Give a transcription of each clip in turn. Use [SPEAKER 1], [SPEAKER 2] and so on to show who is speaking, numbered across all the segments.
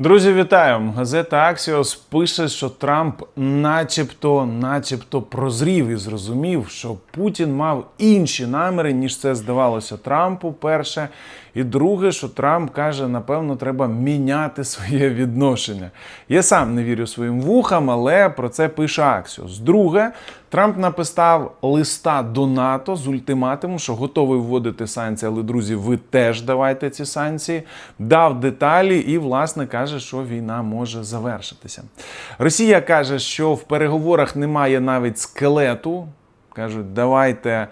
[SPEAKER 1] Друзі, вітаю! Газета Axios пише, що Трамп, начебто, начебто, прозрів і зрозумів, що Путін мав інші наміри, ніж це здавалося Трампу. Перше, і друге, що Трамп каже, напевно, треба міняти своє відношення. Я сам не вірю своїм вухам, але про це пише Axios. Друге, Трамп написав листа до НАТО з ультиматумом, що готовий вводити санкції, але друзі, ви теж давайте ці санкції. Дав деталі і, власне, каже, що війна може завершитися. Росія каже, що в переговорах немає навіть скелету. Кажуть, давайте.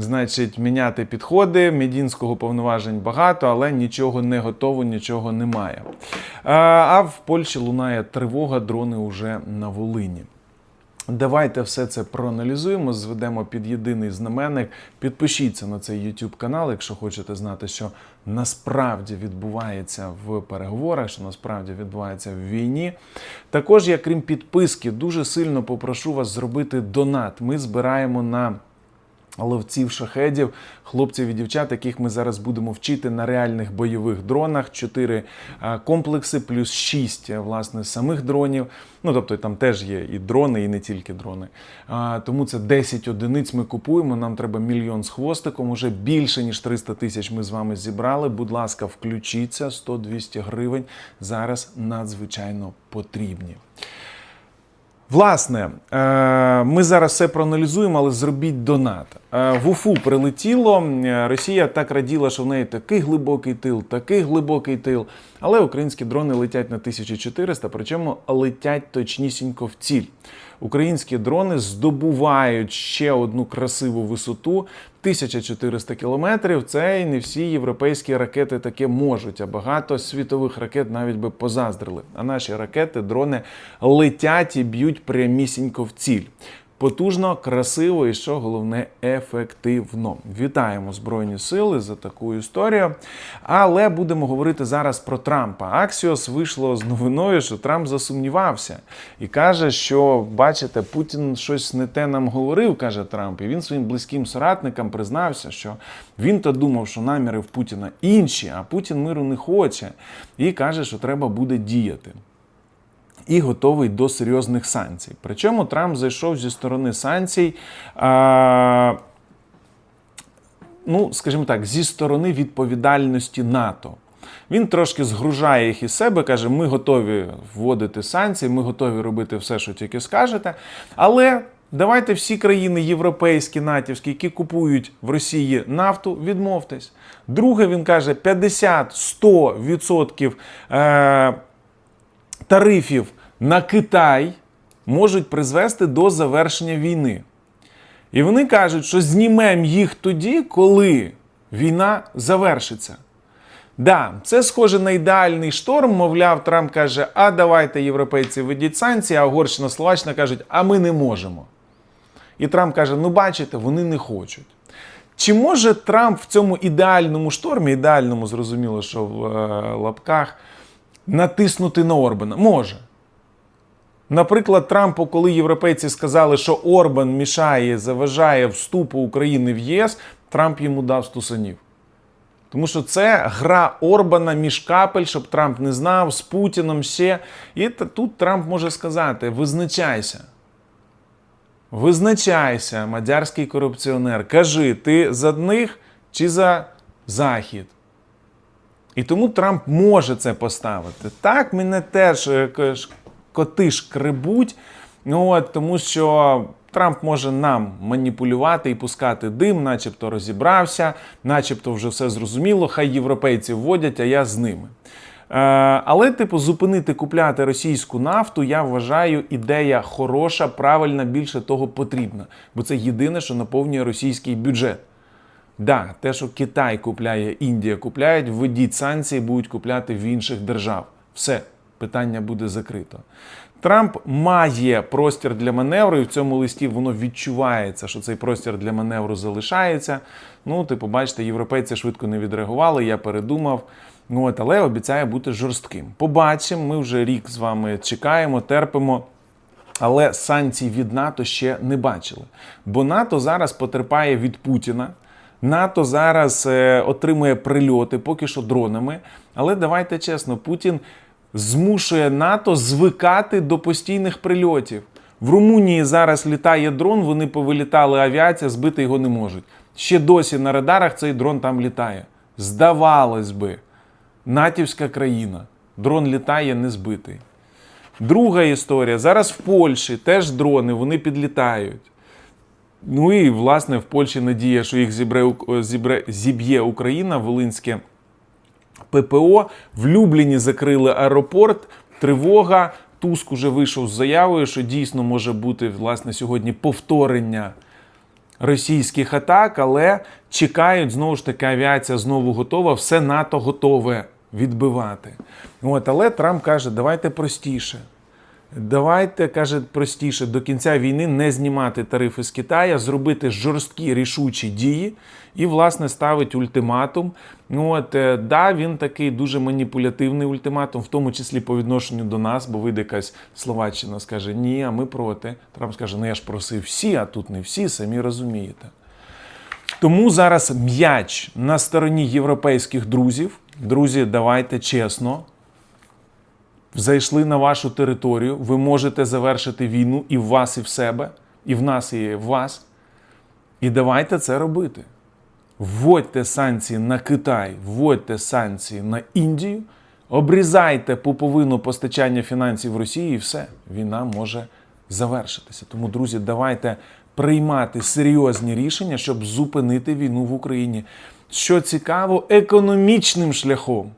[SPEAKER 1] Значить, міняти підходи. Медінського повноважень багато, але нічого не готово, нічого немає. А в Польщі лунає тривога, дрони вже на Волині. Давайте все це проаналізуємо, зведемо під єдиний знаменник. Підпишіться на цей YouTube канал, якщо хочете знати, що насправді відбувається в переговорах, що насправді відбувається в війні. Також я, крім підписки, дуже сильно попрошу вас зробити донат. Ми збираємо на ловців шахедів, хлопців і дівчат, яких ми зараз будемо вчити на реальних бойових дронах. Чотири комплекси, плюс шість е, власне самих дронів. Ну тобто там теж є і дрони, і не тільки дрони. А, тому це 10 одиниць. Ми купуємо. Нам треба мільйон з хвостиком. Уже більше ніж 300 тисяч ми з вами зібрали. Будь ласка, включіться 100-200 гривень. Зараз надзвичайно потрібні. Власне, е, ми зараз все проаналізуємо, але зробіть донат. Е, В Уфу прилетіло. Е, Росія так раділа, що в неї такий глибокий тил, такий глибокий тил. Але українські дрони летять на 1400, причому летять точнісінько в ціль. Українські дрони здобувають ще одну красиву висоту 1400 кілометрів. Це і не всі європейські ракети таке можуть, а багато світових ракет навіть би позаздрили. А наші ракети, дрони летять і б'ють прямісінько в ціль. Потужно, красиво і що головне ефективно. Вітаємо Збройні Сили за таку історію. Але будемо говорити зараз про Трампа. Аксіос вийшло з новиною, що Трамп засумнівався і каже, що бачите, Путін щось не те нам говорив, каже Трамп. І він своїм близьким соратникам признався, що він то думав, що наміри в Путіна інші, а Путін миру не хоче. І каже, що треба буде діяти і готовий до серйозних санкцій. Причому Трамп зайшов зі сторони санкцій. А, ну, скажімо так, зі сторони відповідальності НАТО. Він трошки згружає їх із себе, каже: ми готові вводити санкції, ми готові робити все, що тільки скажете. Але давайте всі країни європейські, натівські, які купують в Росії нафту, відмовтесь. Друге, він каже, 50-100% е, тарифів на Китай можуть призвести до завершення війни. І вони кажуть, що знімемо їх тоді, коли війна завершиться. Да, це схоже на ідеальний шторм. Мовляв, Трамп каже: а давайте європейці введіть санкції, а Угорщина, Словаччина кажуть, а ми не можемо. І Трамп каже: ну бачите, вони не хочуть. Чи може Трамп в цьому ідеальному штормі, ідеальному, зрозуміло, що в е, лапках, натиснути на Орбана? Може. Наприклад, Трампу, коли європейці сказали, що Орбан мішає, заважає вступу України в ЄС, Трамп йому дав стусанів. Тому що це гра Орбана між капель, щоб Трамп не знав з Путіном ще. І тут Трамп може сказати: визначайся. Визначайся, мадярський корупціонер. Кажи, ти за них чи за Захід? І тому Трамп може це поставити. Так, мене теж е, коти шкребуть, ну, от, тому що Трамп може нам маніпулювати і пускати дим, начебто розібрався, начебто вже все зрозуміло, хай європейці вводять, а я з ними. Е, але, типу, зупинити купляти російську нафту, я вважаю, ідея хороша, правильна, більше того потрібна. Бо це єдине, що наповнює російський бюджет. Да, те, що Китай купляє, Індія купляють, введіть санкції, будуть купляти в інших держав. Все, питання буде закрито. Трамп має простір для маневру, і в цьому листі воно відчувається, що цей простір для маневру залишається. Ну, типу, бачите, європейці швидко не відреагували, я передумав. Ну, от, але обіцяє бути жорстким. Побачимо, ми вже рік з вами чекаємо, терпимо. Але санкцій від НАТО ще не бачили. Бо НАТО зараз потерпає від Путіна. НАТО зараз е, отримує прильоти, поки що дронами. Але давайте чесно, Путін змушує НАТО звикати до постійних прильотів. В Румунії зараз літає дрон, вони повилітали авіація, збити його не можуть. Ще досі на радарах цей дрон там літає. Здавалось би, натівська країна. Дрон літає не збитий. Друга історія. Зараз в Польщі теж дрони, вони підлітають. Ну і, власне, в Польщі надія, що їх зібре, зіб'є Україна, Волинське ППО. В Любліні закрили аеропорт. Тривога. Туск уже вийшов з заявою, що дійсно може бути власне сьогодні повторення російських атак, але чекають знову ж таки авіація знову готова, все НАТО готове відбивати. От, але Трамп каже, давайте простіше. Давайте, каже, простіше, до кінця війни не знімати тарифи з Китаю, зробити жорсткі рішучі дії і, власне, ставить ультиматум. Ну, От, е, да, він такий дуже маніпулятивний ультиматум, в тому числі по відношенню до нас, бо вийде якась Словаччина скаже, ні, а ми проти. Трамп скаже, ну я ж просив всі, а тут не всі, самі розумієте. Тому зараз м'яч на стороні європейських друзів. Друзі, давайте чесно. Зайшли на вашу територію, ви можете завершити війну і в вас, і в себе, і в нас, і в вас. І давайте це робити. Вводьте санкції на Китай, вводьте санкції на Індію, обрізайте пуповину постачання фінансів Росії, і все, війна може завершитися. Тому, друзі, давайте приймати серйозні рішення, щоб зупинити війну в Україні. Що цікаво, економічним шляхом.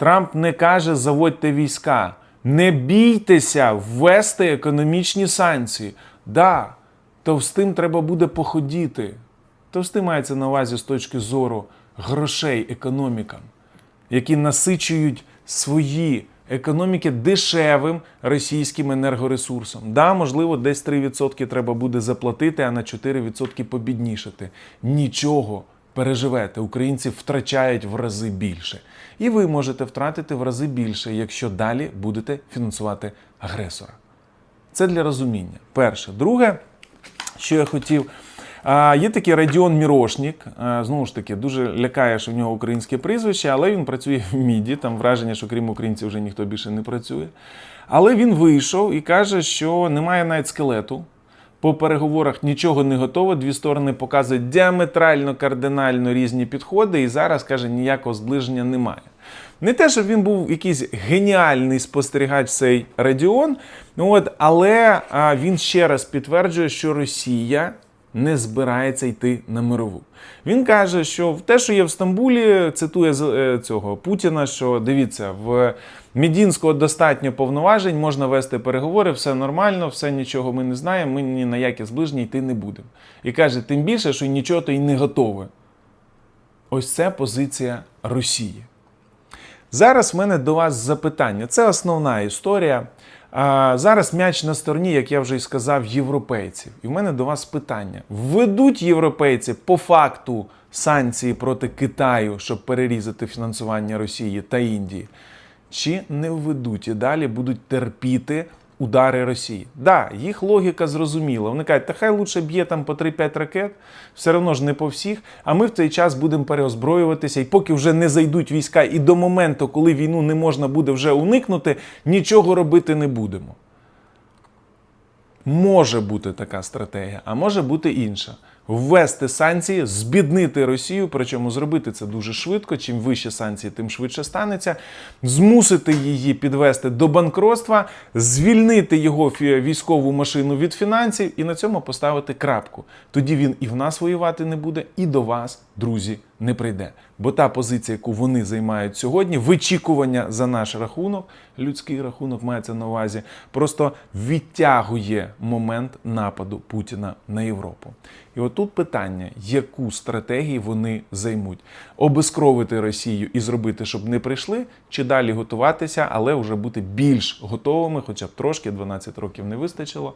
[SPEAKER 1] Трамп не каже заводьте війська. Не бійтеся ввести економічні санкції. Да, товстим треба буде походіти. Товстим мається на увазі з точки зору грошей економікам, які насичують свої економіки дешевим російським енергоресурсом. Да, можливо, десь 3% треба буде заплатити, а на 4% побіднішати. Нічого переживете. Українці втрачають в рази більше. І ви можете втратити в рази більше, якщо далі будете фінансувати агресора. Це для розуміння. Перше. Друге, що я хотів. А, Є такий Радіон Мірошнік. Знову ж таки, дуже лякає, що в нього українське прізвище, але він працює в міді. Там враження, що крім українців вже ніхто більше не працює. Але він вийшов і каже, що немає навіть скелету. По переговорах нічого не готово. Дві сторони показують діаметрально, кардинально різні підходи, і зараз каже, ніякого зближення немає. Не те, щоб він був якийсь геніальний спостерігач цей Радіон, ну от, але а, він ще раз підтверджує, що Росія не збирається йти на мирову. Він каже, що те, що є в Стамбулі, цитує е, цього Путіна, що дивіться, в Медінського достатньо повноважень, можна вести переговори, все нормально, все нічого ми не знаємо, ми ні на яке зближення йти не будемо. І каже, тим більше, що нічого то й не готове. Ось це позиція Росії. Зараз в мене до вас запитання. Це основна історія. А, зараз м'яч на стороні, як я вже і сказав, європейців. І в мене до вас питання: введуть європейці по факту санкції проти Китаю, щоб перерізати фінансування Росії та Індії, чи не введуть і далі будуть терпіти удари Росії? Да, їх логіка зрозуміла. Вони кажуть, та хай лучше б'є там по 3-5 ракет, все одно ж не по всіх. А ми в цей час будемо переозброюватися, і поки вже не зайдуть війська, і до моменту, коли війну не можна буде вже уникнути, нічого робити не будемо. Може бути така стратегія, а може бути інша. Ввести санкції, збіднити Росію, причому зробити це дуже швидко. Чим вище санкції, тим швидше станеться. Змусити її підвести до банкротства, звільнити його військову машину від фінансів і на цьому поставити крапку. Тоді він і в нас воювати не буде, і до вас, друзі, не прийде. Бо та позиція, яку вони займають сьогодні, вичікування за наш рахунок, людський рахунок мається на увазі, просто відтягує момент нападу Путіна на Європу. І отут питання, яку стратегію вони займуть: обескровити Росію і зробити, щоб не прийшли, чи далі готуватися, але вже бути більш готовими, хоча б трошки 12 років не вистачило,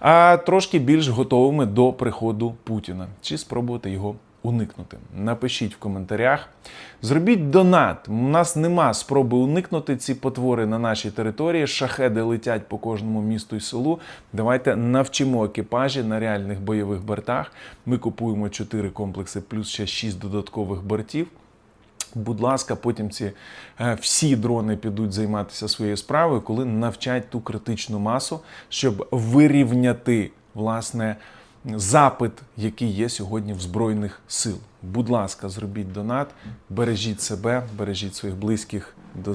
[SPEAKER 1] а трошки більш готовими до приходу Путіна, чи спробувати його уникнути. Напишіть в коментарях. Зробіть донат. У нас нема спроби уникнути ці потвори на нашій території. Шахеди летять по кожному місту і селу. Давайте навчимо екіпажі на реальних бойових бортах. Ми купуємо 4 комплекси, плюс ще 6 додаткових бортів. Будь ласка, потім ці е, всі дрони підуть займатися своєю справою, коли навчать ту критичну масу, щоб вирівняти власне запит, який є сьогодні в збройних сил. Будь ласка, зробіть донат, бережіть себе, бережіть своїх близьких. До